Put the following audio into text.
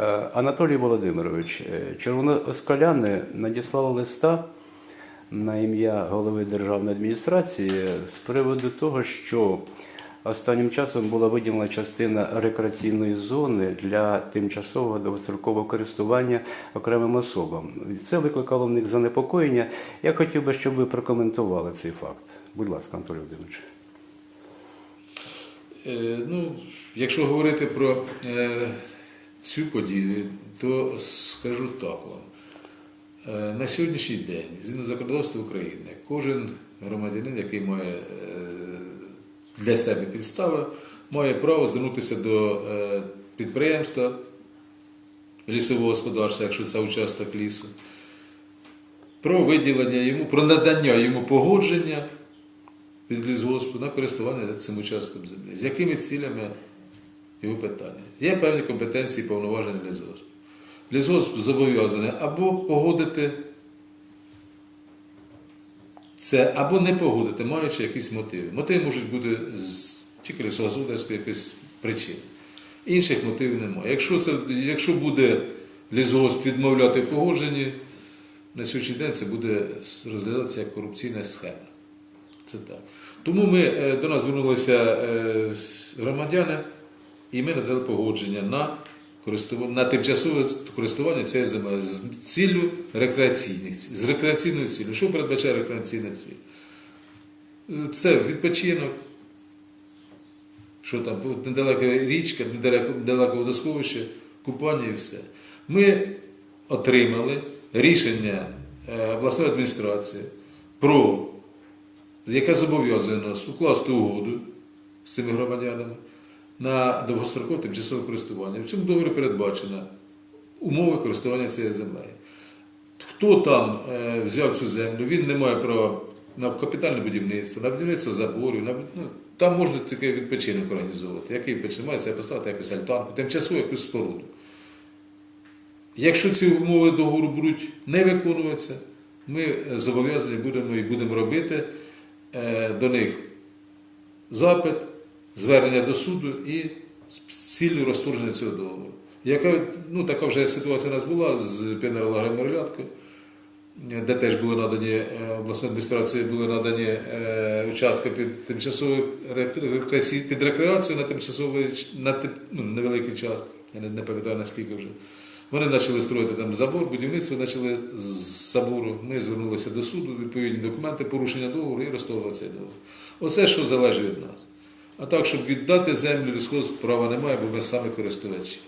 Е, Анатолій Володимирович, е, червонооскаляни надіслали листа на ім'я голови державної адміністрації з приводу того, що останнім часом була виділена частина рекреаційної зони для тимчасового довгострокового користування окремим особам. Це викликало в них занепокоєння. Я хотів би, щоб ви прокоментували цей факт. Будь ласка, Анатолій Володимирович. Е, Ну, якщо говорити про цю подію, то скажу так вам. Е, На сьогоднішній день, згідно законодавства України, кожен громадянин, який має е, для себе підстави, має право звернутися до е, підприємства лісового господарства, якщо це участок лісу, про виділення йому, про надання йому погодження від лісгоспу на користування цим участком землі. З якими цілями його питання? Є певні компетенції і повноваження лісгоспу. Лісгосп зобов'язаний або погодити це, або не погодити, маючи якісь мотиви. Мотиви можуть бути тільки лісогосподарської якоїсь причини. Інших мотивів немає. Якщо, це, якщо буде лісгосп відмовляти в погодженні, на сьогоднішній день це буде розглядатися як корупційна схема. Це так. Тому ми, е, до нас звернулися е, громадяни, і ми надали погодження на, на тимчасове користування цією землею з ціллю рекреаційних з рекреаційною ціллю. Що передбачає рекреаційна ціль? Е, Це відпочинок, що там, недалеко річка, недалеко водосховище, купання і все. Ми отримали рішення е, обласної адміністрації про яке зобов'язує нас укласти угоду з цими громадянами на довгострокове тимчасове користування. В цьому договорі передбачено умови користування цією землею. Хто там е, взяв цю землю, він не має права на капітальне будівництво, на будівництво заборів, на, ну, там можна тільки відпочинок організовувати. Який відпочинок? Має це поставити якусь альтанку, тимчасову якусь споруду. Якщо ці умови договору будуть не виконуватися, ми зобов'язані будемо і будемо робити е, до них запит, звернення до суду і з ціллю розторгнення цього договору. Яка, ну, така вже ситуація у нас була з піонером Мерлятко, де теж були надані е, обласною адміністрацією були надані е, участки під тимчасову під рекреацію на тимчасовий на ну, невеликий час. Я не, пам'ятаю наскільки вже. Вони почали строїти там забор, будівництво почали з забору. Ми звернулися до суду, відповідні документи, порушення договору і розторгли цей договор. Оце що залежить від нас. А так, щоб віддати землю лісхоз права немає, бо ми самі користувачі.